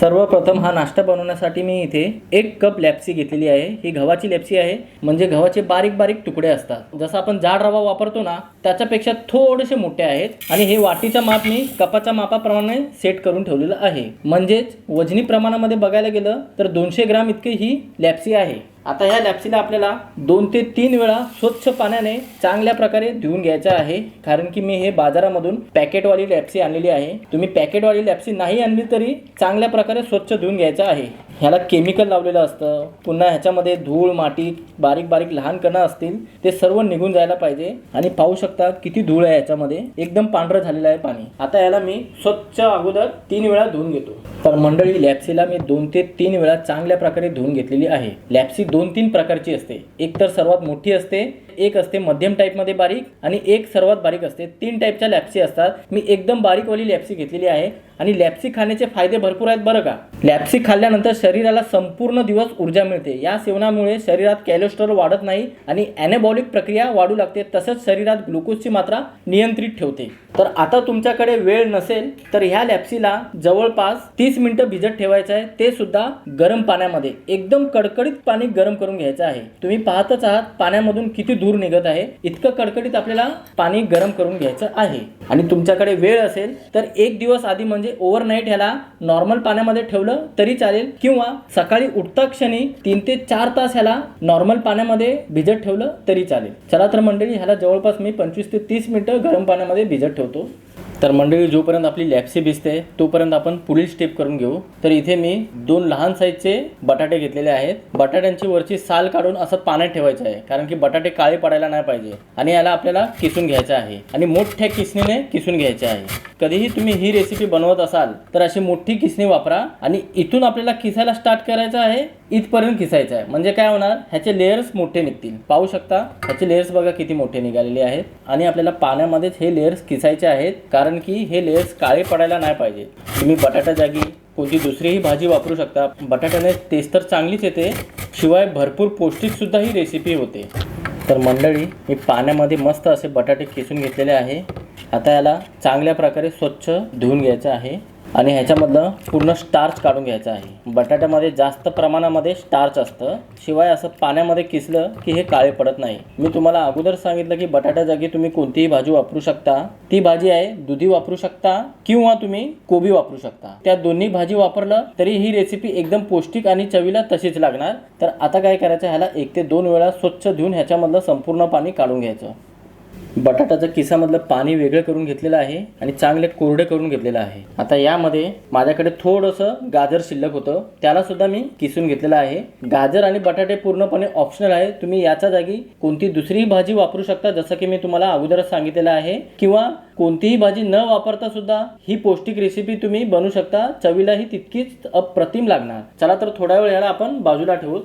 सर्वप्रथम हा नाश्ता बनवण्यासाठी मी इथे एक कप लॅप्सी घेतलेली आहे. ही गव्हाची लॅप्सी आहे. म्हणजे गव्हाचे बारीक बारीक तुकडे असतात. जसं आपण जाड रवा वापरतो ना त्याच्यापेक्षा थोडेसे मोठे आहेत. आणि हे वाटीच्या माप मी कपाच्या मापाप्रमाणे सेट करून ठेवलेलं आहे. म्हणजेच वजनी प्रमाणामध्ये बघायला गेलं तर दोनशे ग्राम इतकी ही लॅप्सी आहे. आता ह्या लॅप्सीला आपल्याला दोन ते तीन वेळा स्वच्छ पाण्याने चांगल्या प्रकारे धुवून घ्यायचं आहे. कारण की मी हे बाजारामधून पॅकेटवाली लॅप्सी आणलेली आहे. तुम्ही पॅकेटवाली लॅप्सी नाही आणली तरी चांगल्या प्रकारे स्वच्छ धुवून घ्यायचं आहे. ह्याला केमिकल लावलेलं असतं. पुन्हा ह्याच्यामध्ये धूळ माती बारीक बारीक लहान कणं असतील ते सर्व निघून जायला पाहिजे. आणि पाहू शकता किती धूळ आहे याच्यामध्ये एकदम पांढरं झालेलं आहे पाणी. आता याला मी स्वच्छ अगोदर तीन वेळा धुवून घेतो. तर मंडळी लॅप्सीला मी दोन ते तीन वेळा चांगल्या प्रकारे धुवून घेतलेली आहे. लॅप्सी दोन तीन प्रकारची असते. एक तर सर्वात मोठी असते एक असते मध्यम टाईपमध्ये बारीक आणि एक सर्वात बारीक असते. तीन टाईपच्या लॅप्सी असतात. मी एकदम बारीकवाली लॅप्सी घेतलेली आहे. आणि लॅप्सी खाण्याचे फायदे भरपूर आहेत बरं का? लॅप्सी खाल्ल्यानंतर शरीराला संपूर्ण दिवस ऊर्जा मिळते. या सेवनामुळे शरीरात कॅलेस्ट्रॉल वाढत नाही आणि ॲनेबॉलिक प्रक्रिया वाढू लागते. तसंच शरीरात ग्लुकोजची मात्रा नियंत्रित ठेवते. तर आता तुमच्याकडे वेळ नसेल तर ह्या लॅप्सीला जवळपास तीस मिनिटं भिजत ठेवायचं आहे. ते सुद्धा गरम पाण्यामध्ये. एकदम कडकडीत पाणी गरम करून घ्यायचं आहे. तुम्ही पाहतच आहात पाण्यामधून किती धूर निघत आहे. इतकं कडकडीत आपल्याला पाणी गरम करून घ्यायचं आहे. आणि तुमच्याकडे वेळ असेल तर एक दिवस आधी म्हणजे ओव्हरनाईट ह्याला नॉर्मल पाण्यामध्ये ठेवलं तरी चालेल. किंवा सकाळी उठता क्षणी तीन ते चार तास ह्याला नॉर्मल पाण्यामध्ये भिजत ठेवलं तरी चालेल. चला तर मंडळी ह्याला जवळपास मी पंचवीस ते तीस मिनिटं गरम पाण्यामध्ये भिजत ठेवतो. तर मंडळी जोपर्यंत आपली लॅप्सी भिजते तोपर्यंत आपण पुढील स्टेप करून घेऊ. तर इथे मी दोन लहान साईजचे बटाटे घेतलेले आहेत. बटाट्यांची वरची साल काढून असं पाण्यात ठेवायचं आहे कारण की बटाटे काळे पडायला नाही पाहिजे आणि याला आपल्याला किसून घ्यायचं आहे आणि मोठ्या किसणीने किसून घ्यायचे आहे. कधीही तुम्ही ही रेसिपी बनवत असाल तर अशी मोठी किसणी वापरा आणि इथून आपल्याला किसायला स्टार्ट करायचं आहे इथपर्यंत किसायचं आहे. म्हणजे काय होणार? ह्याचे लेयर्स मोठे निघतील. पाहू शकता ह्याचे लेयर्स बघा किती मोठे निघालेले आहेत आणि आपल्याला पाण्यामध्येच हे लेयर्स किसायचे आहेत कारण कारण की हे लेयर्स काळे पडायला नाही पाहिजे. तुम्ही बटाटा जागी कोणती दुसरीही भाजी वापरू शकता. बटाट्याने टेस्ट तर चांगलीच येते शिवाय भरपूर पौष्टिकसुद्धा ही रेसिपी होते. तर मंडळी मी पाण्यामध्ये मस्त असे बटाटे किसून घेतलेले आहे. आता याला चांगल्या प्रकारे स्वच्छ धुवून घ्यायचं आहे. आणि ह्याच्यामधलं पूर्ण स्टार्च काढून घ्यायचं आहे. बटाट्यामध्ये जास्त प्रमाणामध्ये स्टार्च असतं. शिवाय असं पाण्यामध्ये किसलं की हे काळे पडत नाही. मी तुम्हाला अगोदर सांगितलं की बटाट्या जागी तुम्ही कोणतीही भाजी वापरू शकता. ती भाजी आहे दुधी वापरू शकता किंवा तुम्ही कोबी वापरू शकता. त्या दोन्ही भाजी वापरलं तरी ही रेसिपी एकदम पौष्टिक आणि चवीला तशीच लागणार. तर आता काय करायचं ह्याला एक ते दोन वेळा स्वच्छ धुवून ह्याच्यामधलं संपूर्ण पाणी काढून घ्यायचं. बटाट्याचं किसामधलं पाणी वेगळं करून घेतलेलं आहे आणि चांगले कोरडे करून घेतलेलं आहे. आता यामध्ये माझ्याकडे थोडंसं गाजर शिल्लक होतं. त्याला सुद्धा मी किसून घेतलेलं आहे. गाजर आणि बटाटे पूर्णपणे ऑप्शनल आहे. तुम्ही याच्या जागी कोणती दुसरीही भाजी वापरू शकता जसं की मी तुम्हाला अगोदरच सांगितलेलं आहे. किंवा कोणतीही भाजी न वापरता सुद्धा ही पौष्टिक रेसिपी तुम्ही बनवू शकता. चवीलाही तितकीच अप्रतिम लागणार. चला तर थोड्या वेळ याला आपण बाजूला ठेवूत.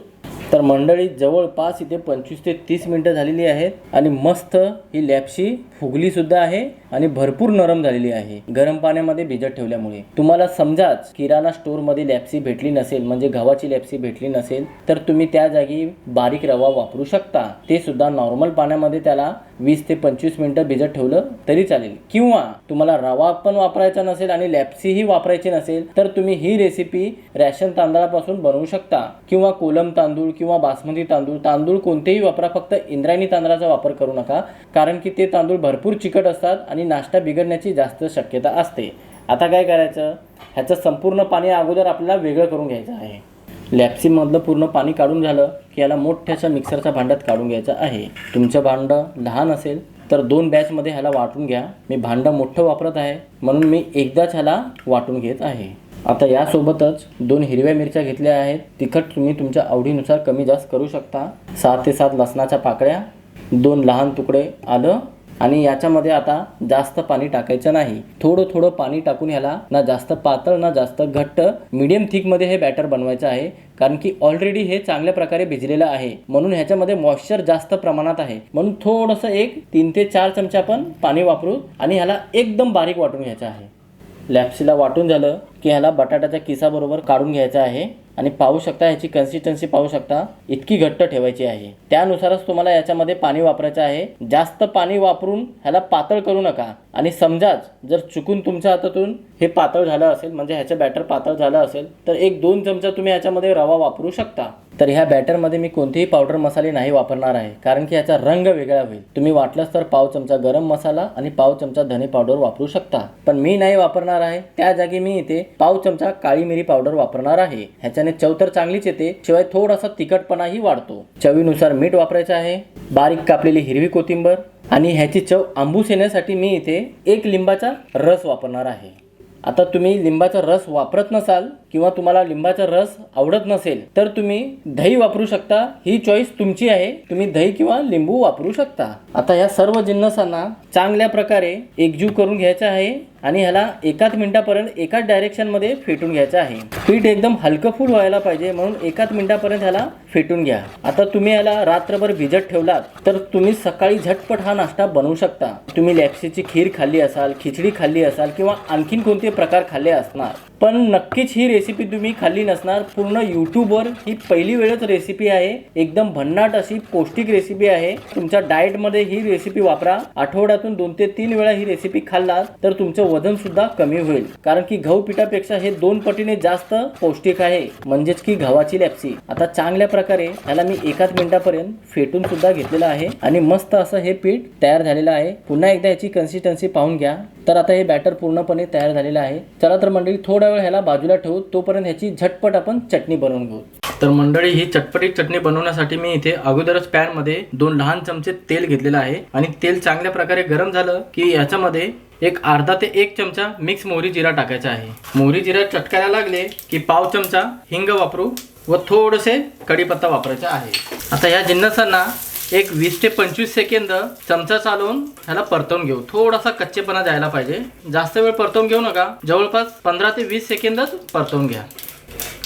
तर मंडळी जवळपास इथे पंचवीस ते तीस मिनटं झालेली आहेत आणि मस्त ही लॅप्सी फुगली सुद्धा आहे आणि भरपूर नरम झालेली आहे. गरम पाण्यामध्ये भिजत ठेवल्यामुळे. तुम्हाला समजाच किराणा स्टोअरमध्ये लॅप्सी भेटली नसेल म्हणजे गव्हाची लॅप्सी भेटली नसेल तर तुम्ही त्या जागी बारीक रवा वापरू शकता. ते सुद्धा नॉर्मल पाण्यामध्ये त्याला वीस ते पंचवीस मिनटं भिजत ठेवलं तरी चालेल. किंवा तुम्हाला रवा पण वापरायचा नसेल आणि लॅप्सीही वापरायची नसेल तर तुम्ही ही रेसिपी रॅशन तांदळापासून बनवू शकता. किंवा कोलम तांदूळ किंवा बासमती तांदूळ तांदूळ कोणतेही वापरा फक्त इंद्रायणी तांदळाचा वापर करू नका. कारण की ते तांदूळ भरपूर चिकट असतात आणि नाश्ता बिघडण्याची जास्त शक्यता असते. आता काय करायचं? ह्याचं संपूर्ण पाणी अगोदर आपल्याला वेगळं करून घ्यायचं आहे. लॅप्सीमधलं पूर्ण पाणी काढून झालं की याला मोठ्याशा मिक्सरच्या भांड्यात काढून घ्यायचं आहे. तुमचं भांडं लहान असेल तर दोन बॅचमध्ये ह्याला वाटून घ्या. मी भांडं मोठं वापरत आहे म्हणून मी एकदाच ह्याला वाटून घेत आहे. आता यासोबतच दोन हिरव्या मिरच्या घेतल्या आहेत. तिखट तुम्ही तुमच्या आवडीनुसार कमी जास्त करू शकता. सात ते सात लसणाच्या पाकळ्या दोन लहान तुकडे आलं आणि याच्यामध्ये आता जास्त पाणी टाकायचं नाही. थोडं थोडं पाणी टाकून ह्याला ना जास्त पातळ ना जास्त घट्ट मिडियम थिकमध्ये हे बॅटर बनवायचं आहे. कारण की ऑलरेडी हे चांगल्या प्रकारे भिजलेलं आहे. म्हणून ह्याच्यामध्ये मॉइश्चर जास्त प्रमाणात आहे. म्हणून थोडंसं एक तीन ते चार चमचे आपण पाणी वापरू आणि ह्याला एकदम बारीक वाटून घ्यायचं आहे. लॅप्सीला वाटून झालं की ह्याला बटाट्याच्या किसाबरोबर काढून घ्यायचं आहे. आणि पाहू शकता ह्याची कन्सिस्टन्सी पाहू शकता इतकी घट्ट ठेवायची आहे. त्यानुसारच तुम्हाला याच्यामध्ये पाणी वापरायचं आहे. जास्त पाणी वापरून ह्याला पातळ करू नका. आणि समजाच जर चुकून तुमच्या हातातून हे पातळ झालं असेल म्हणजे ह्याचं बॅटर पातळ झालं असेल तर एक दोन चमचा तुम्ही याच्यामध्ये रवा वापरू शकता. तर ह्या बॅटरमध्ये मी कोणतेही पावडर मसाले नाही वापरणार आहे. कारण की याचा रंग वेगळा होईल. तुम्ही वाटलंच तर पाव चमचा गरम मसाला आणि पाव चमचा धने पावडर वापरू शकता. पण मी नाही वापरणार आहे. त्या जागी मी इथे पाव चमचा काळी मिरी पावडर वापरणार आहे. ह्याच्याने चव तर चांगलीच येते शिवाय थोडासा तिखटपणाही वाढतो. चवीनुसार मीठ वापरायचं आहे. बारीक कापलेली हिरवी कोथिंबर आणि ह्याची चव आंबूस येण्यासाठी मी इथे एक लिंबाचा रस वापरणार आहे. आता तुम्ही लिंबाचा रस वापरत नसाल किंवा तुम्हाला लिंबाचा रस आवडत नसेल तर तुम्ही दही वापरू शकता. ही चॉईस तुमची आहे. तुम्ही दही किंवा लिंबू वापरू शकता. आता या सर्व जिन्नसांना चांगल्या प्रकारे एकजीव करून घ्यायचं आहे आणि ह्याला एकाच मिनिटापर्यंत एकाच डायरेक्शनमध्ये फेटून घ्यायचं आहे. पीठ एकदम हलकं फुल व्हायला पाहिजे म्हणून एकाच मिनिटापर्यंत ह्याला फेटून घ्या. आता तुम्ही ह्याला रात्रभर भिजत ठेवलात तर तुम्ही सकाळी झटपट हा नाश्ता बनवू शकता. तुम्ही लॅप्सीची खीर खाल्ली असाल खिचडी खाल्ली असाल किंवा आणखीन कोणते प्रकार खाल्ले असणार पण नक्कीच ही रेसिपी तुम्ही खाल्ली नसणार. पूर्ण यूट्यूबवर ही पहिली वेळच रेसिपी आहे. एकदम भन्नाट अशी पौष्टिक रेसिपी आहे. तुमच्या डाएटमध्ये ही रेसिपी वापरा. आठवड्यातून दोन ते तीन वेळा ही रेसिपी खाल्लात तर तुमचं वजन सुद्धा कमी होईल. कारण की गहू पिठापेक्षा हे दोन पटीने जास्त पौष्टिक आहे. म्हणजेच की गव्हाची लॅप्सी. आता चांगल्या प्रकारे ह्याला मी एकाच मिनिटापर्यंत फेटून सुद्धा घेतलेलं आहे. आणि मस्त असं हे पीठ तयार झालेलं आहे. पुन्हा एकदा याची कन्सिस्टन्सी पाहून घ्या. तर आता हे बॅटर पूर्णपणे तयार झालेलं आहे. चला तर मंडळी थोडं वेळ ह्याला बाजूला ठेवू तोपर्यंत ह्याची झटपट आपण चटणी बनवून घेऊ. तर मंडळी ही चटपटीत चटणी बनवण्यासाठी मी इथे अगोदरच पॅनमध्ये दोन लहान चमचे तेल घेतलेलं आहे आणि तेल चांगल्या प्रकारे गरम झालं की याच्यामध्ये एक अर्धा ते एक चमचा मिक्स मोहरी जिरा टाकायचा आहे. मोहरी जिरा चटकायला लागले की पाव चमचा हिंग वापरू व थोडेसे कढीपत्ता वापरायचा आहे. आता या जिन्नसांना एक वीस ते पंचवीस सेकंद चमचा चालवून ह्याला परतवून घेऊ. थोडासा कच्चेपणा जायला पाहिजे. जास्त वेळ परतवून घेऊ नका. जवळपास पंधरा ते वीस सेकंदच परतवून घ्या.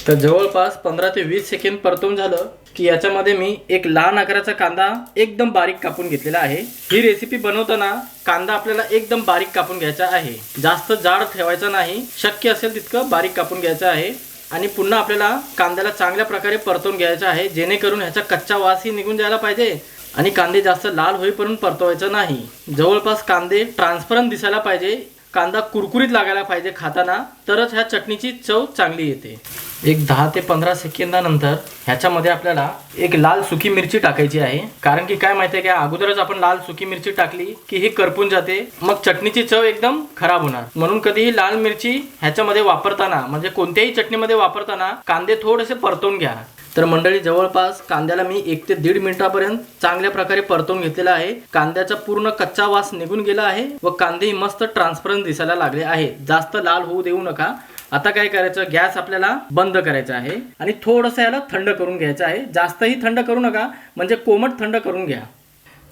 तर जवळपास पंधरा ते वीस सेकंद परतवून झालं की याच्यामध्ये मी एक लहान आकाराचा कांदा एकदम बारीक कापून घेतलेला आहे. ही रेसिपी बनवताना कांदा आपल्याला एकदम बारीक कापून घ्यायचा आहे. जास्त जाड ठेवायचा नाही. शक्य असेल तितकं बारीक कापून घ्यायचं आहे. आणि पुन्हा आपल्याला कांद्याला चांगल्या प्रकारे परतवून घ्यायचं आहे जेणेकरून ह्याचा कच्चा वासही निघून जायला पाहिजे आणि कांदे जास्त लाल होईपर्यंत परतवायचं नाही. जवळपास कांदे ट्रान्सपरंट दिसायला पाहिजे कांदा कुरकुरीत लागायला पाहिजे खाताना तरच ह्या चटणीची चव चांगली येते. एक दहा ते पंधरा सेकंदानंतर ह्याच्यामध्ये आपल्याला एक लाल सुकी मिरची टाकायची आहे. कारण की काय माहिती आहे का अगोदरच आपण लाल सुकी मिरची टाकली की ही करपून जाते मग चटणीची चव एकदम खराब होणार. म्हणून कधीही लाल मिरची ह्याच्यामध्ये वापरताना म्हणजे कोणत्याही चटणीमध्ये वापरताना कांदे थोडेसे परतून घ्या. तर मंडळी जवळपास कांद्याला मी एक ते दीड मिनिटापर्यंत चांगल्या प्रकारे परतवून घेतलेला आहे. कांद्याचा पूर्ण कच्चा वास निघून गेला आहे व कांदेही मस्त ट्रान्सपरंट दिसायला लागले आहेत जास्त लाल होऊ देऊ नका. आता काय करायचं? गॅस आपल्याला बंद करायचा आहे आणि थोडंसं याला थंड करून घ्यायचं आहे. जास्तही थंड करू नका. म्हणजे कोमट थंड करून घ्या.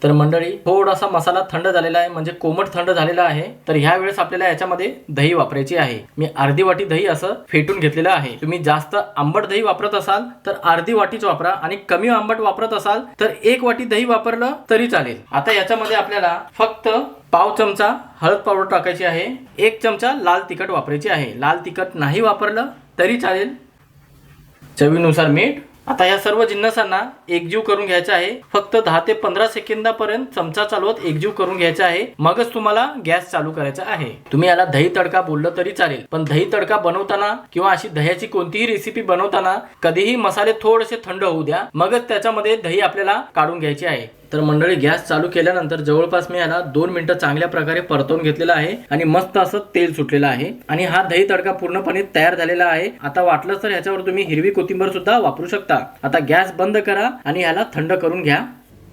तर मंडळी थोडासा मसाला थंड झालेला आहे म्हणजे कोमट थंड झालेला आहे तर ह्या वेळेस आपल्याला याच्यामध्ये दही वापरायची आहे. मी अर्धी वाटी दही असं फेटून घेतलेलं आहे. तुम्ही जास्त आंबट दही वापरत असाल तर अर्धी वाटीच वापरा आणि कमी आंबट वापरत असाल तर एक वाटी दही वापरलं तरी चालेल. आता याच्यामध्ये आपल्याला फक्त पाव चमचा हळद पावडर टाकायची आहे एक चमचा लाल तिखट वापरायची आहे. लाल तिखट नाही वापरलं तरी चालेल. चवीनुसार मीठ आता या सर्व जिन्नसांना एकजीव करून घ्यायचं आहे. फक्त दहा ते पंधरा सेकंदापर्यंत चमचा चालवत एकजीव करून घ्यायचा आहे. मगच तुम्हाला गॅस चालू करायचा आहे. तुम्ही याला दही तडका बोललं तरी चालेल. पण दही तडका बनवताना किंवा अशी दह्याची कोणतीही रेसिपी बनवताना कधीही मसाले थोडेसे थंड होऊ द्या. मगच त्याच्यामध्ये दही आपल्याला काढून घ्यायची आहे. तर मंडळी गॅस चालू केल्यानंतर जवळपास मी याला दोन मिनिटं चांगल्या प्रकारे परतवून घेतलेला आहे आणि मस्त असं तेल सुटलेलं आहे. आणि हा दही तडका पूर्णपणे तयार झालेला आहे. आता वाटलं तर ह्याच्यावर तुम्ही हिरवी कोथिंबर सुद्धा वापरू शकता. आता गॅस बंद करा आणि ह्याला थंड करून घ्या.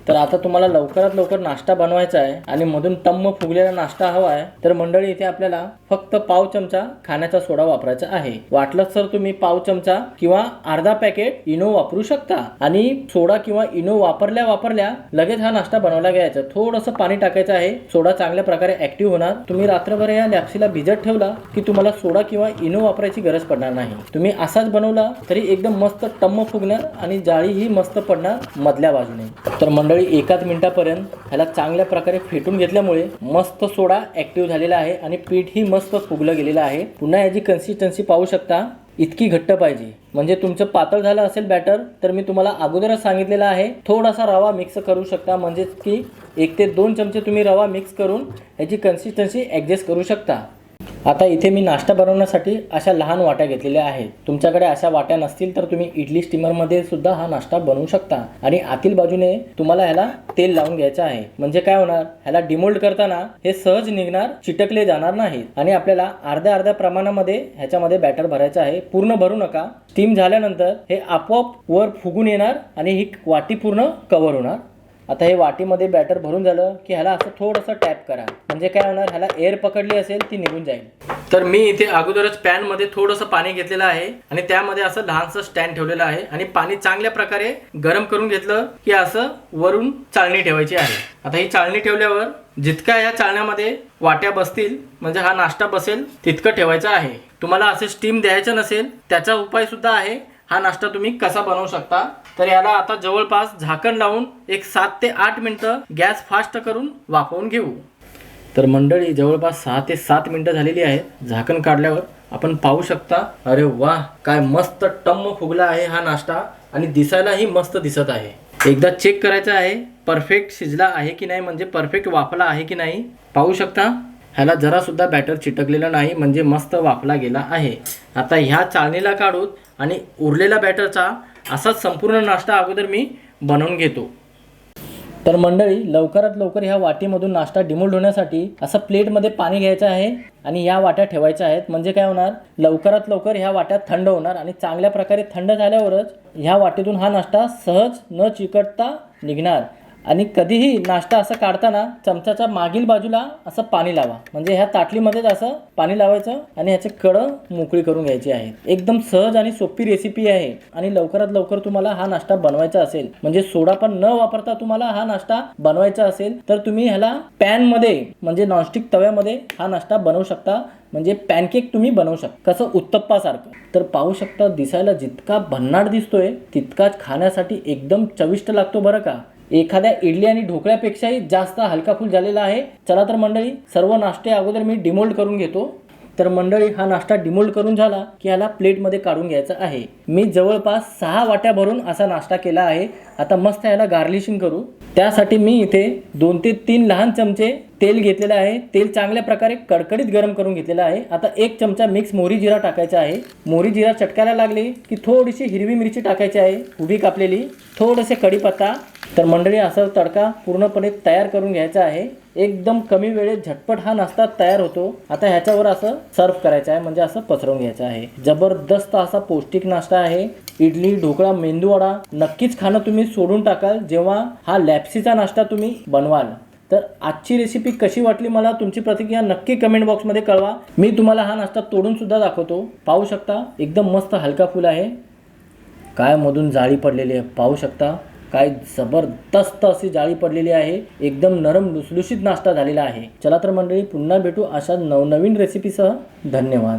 तर आता तुम्हाला लवकरात लवकर नाश्ता बनवायचा आहे आणि मधून टम्म फुगलेला नाश्ता हवा आहे तर मंडळी इथे आपल्याला फक्त पाव चमचा खाण्याचा सोडा वापरायचा आहे. वाटलंच तर तुम्ही पाव चमचा किंवा अर्धा पॅकेट इनो वापरू शकता. आणि सोडा किंवा इनो वापरल्या वापरल्या लगेच हा नाश्ता बनवला घ्यायचा. थोडंसं पाणी टाकायचं आहे. सोडा चांगल्या प्रकारे ऍक्टिव्ह होणार. तुम्ही रात्रभर या लॅप्सीला भिजत ठेवला की तुम्हाला सोडा किंवा इनो वापरायची गरज पडणार नाही. तुम्ही असाच बनवला तरी एकदम मस्त टम्म फुगणार आणि जाळी ही मस्त पडणार मधल्या बाजूने. तर मंडळी मंडळी एकाच मिनिटापर्यंत ह्याला चांगल्या प्रकारे फेटून घेतल्यामुळे मस्त सोडा ॲक्टिव्ह झालेला आहे आणि पीठही मस्त फुगलं गेलेलं आहे. पुन्हा याची कन्सिस्टन्सी पाहू शकता. इतकी घट्ट पाहिजे. म्हणजे तुमचं पातळ झालं असेल बॅटर तर मी तुम्हाला अगोदरच सांगितलेलं आहे थोडासा रवा मिक्स करू शकता. म्हणजेच की एक ते दोन चमचे तुम्ही रवा मिक्स करून याची कन्सिस्टन्सी ॲडजस्ट करू शकता. आता इथे मी नाश्ता बनवण्यासाठी अशा लहान वाट्या घेतलेल्या आहेत. तुमच्याकडे अशा वाट्या नसतील तर तुम्ही इडली स्टीमरमध्ये सुद्धा हा नाश्ता बनवू शकता. आणि आतील बाजूने तुम्हाला ह्याला तेल लावून घ्यायचं आहे. म्हणजे काय होणार? ह्याला डिमोल्ड करताना हे सहज निघणार चिटकले जाणार नाहीत. आणि आपल्याला अर्ध्या अर्ध्या प्रमाणामध्ये ह्याच्यामध्ये बॅटर भरायचं आहे. पूर्ण भरू नका. स्टीम झाल्यानंतर हे आपोआप वर फुगून येणार आणि ही वाटी पूर्ण कव्हर होणार. आता हे वाटीमध्ये बॅटर भरून झालं की ह्याला असं थोडंसं टॅप करा. म्हणजे काय होणार? ह्याला एअर पकडली असेल ती निघून जाईल. तर मी इथे अगोदरच पॅनमध्ये थोडंसं पाणी घेतलेलं आहे आणि त्यामध्ये असं लहानसं स्टँड ठेवलेलं आहे आणि पाणी चांगल्या प्रकारे गरम करून घेतलं की असं वरून चाळणी ठेवायची आहे. आता ही चाळणी ठेवल्यावर जितक्या या चाळण्यामध्ये वाट्या बसतील म्हणजे हा नाश्ता बसेल तितकं ठेवायचं आहे. तुम्हाला असे स्टीम द्यायचं नसेल त्याचा उपाय सुद्धा आहे हा नाश्ता तुम्ही कसा बनवू शकता? तर याला आता जवळपास झाकण लावून एक सात ते आठ मिनटं गॅस फास्ट करून वाफवून घेऊ. तर मंडळी जवळपास सहा ते सात मिनटं झालेली आहेत झाकण काढल्यावर आपण पाहू शकता अरे वा काय मस्त टम्म फुगला आहे हा नाश्ता आणि दिसायलाही मस्त दिसत आहे. एकदा चेक करायचं आहे परफेक्ट शिजला आहे की नाही म्हणजे परफेक्ट वाफला आहे की नाही. पाहू शकता? ह्याला जरासुद्धा बॅटर चिटकलेलं नाही म्हणजे मस्त वाफला गेला आहे. आता ह्या चाळणीला काढून आणि उरलेला बॅटरचा असाच संपूर्ण नाश्ता अगोदर मी बनवून घेतो. तर मंडळी लवकरात लवकर ह्या वाटीमधून नाश्ता डिमोल्ड होण्यासाठी असं प्लेटमध्ये पाणी घ्यायचं आहे आणि ह्या वाट्या ठेवायच्या आहेत. म्हणजे काय होणार? लवकरात लवकर ह्या वाट्या थंड होणार आणि चांगल्या प्रकारे थंड झाल्यावरच ह्या वाटीतून हा नाश्ता सहज न चिकटता निघणार. आणि कधीही नाश्ता असं काढताना चमच्याच्या मागील बाजूला असं पाणी लावा. म्हणजे ह्या ताटलीमध्येच असं पाणी लावायचं आणि ह्याचे कडं मोकळी करून घ्यायची आहेत. एकदम सहज आणि सोपी रेसिपी आहे. आणि लवकरात लवकर तुम्हाला हा नाश्ता बनवायचा असेल म्हणजे सोडा पण न वापरता तुम्हाला हा नाश्ता बनवायचा असेल तर तुम्ही ह्याला पॅनमध्ये म्हणजे नॉनस्टिक तव्यामध्ये हा नाश्ता बनवू शकता. म्हणजे पॅनकेक तुम्ही बनवू शकता. कसं उत्तप्पासारखं. तर पाहू शकता दिसायला जितका भन्नाट दिसतोय तितकाच खाण्यासाठी एकदम चविष्ट लागतो बरं का? एखाद्या इडली आणि ढोकळ्यापेक्षाही जास्त हलकाफुल झालेला आहे. चला तर मंडळी सर्व नाश्ते अगोदर मी डिमोल्ड करून घेतो. तर मंडळी हा नाश्ता डिमोल्ड करून झाला की ह्याला प्लेटमध्ये काढून घ्यायचा आहे. मी जवळपास सहा वाट्या भरून असा नाश्ता केला आहे. आता मस्त ह्याला गार्लिशिंग करू. त्यासाठी मी इथे दोन ते तीन लहान चमचे तेल घेतलेलं आहे. तेल चांगल्या प्रकारे कडकडीत गरम करून घेतलेलं आहे. आता एक चमचा मिक्स मोहरी जिरा टाकायचा आहे. मोहरी जिरा चटकायला लागली की थोडीशी हिरवी मिरची टाकायची आहे उभी कापलेली. थोडेसे कढीपत्ता. तर मंडळी असा तडका पूर्णपणे तयार करून घ्यायचा आहे. एकदम कमी वेळेत झटपट हा नाश्ता तयार होतो. आता ह्याच्यावर असं सर्व करायचं आहे म्हणजे असं पसरवून घ्यायचं आहे. जबरदस्त असा पौष्टिक नाश्ता आहे. इडली ढोकळा मेंदूवडा नक्कीच खाणं तुम्ही सोडून टाकाल. जेव्हा हा लॅप्सीचा नाश्ता तुम्ही बनवाल. तर आजची रेसिपी कशी वाटली मला तुमची प्रतिक्रिया नक्की कमेंट बॉक्समध्ये कळवा. मी तुम्हाला हा नाश्ता तोडून सुद्धा दाखवतो. पाहू शकता एकदम मस्त हलका फुल आहे. काय मधून जाळी पडलेली आहे पाहू शकता. काय जबरदस्त अशी जाळी पडलेली आहे. एकदम नरम लुसलुशीत नाश्ता झालेला आहे. चला तर मंडळी पुन्हा भेटू अशा नवनवीन रेसिपीसह धन्यवाद.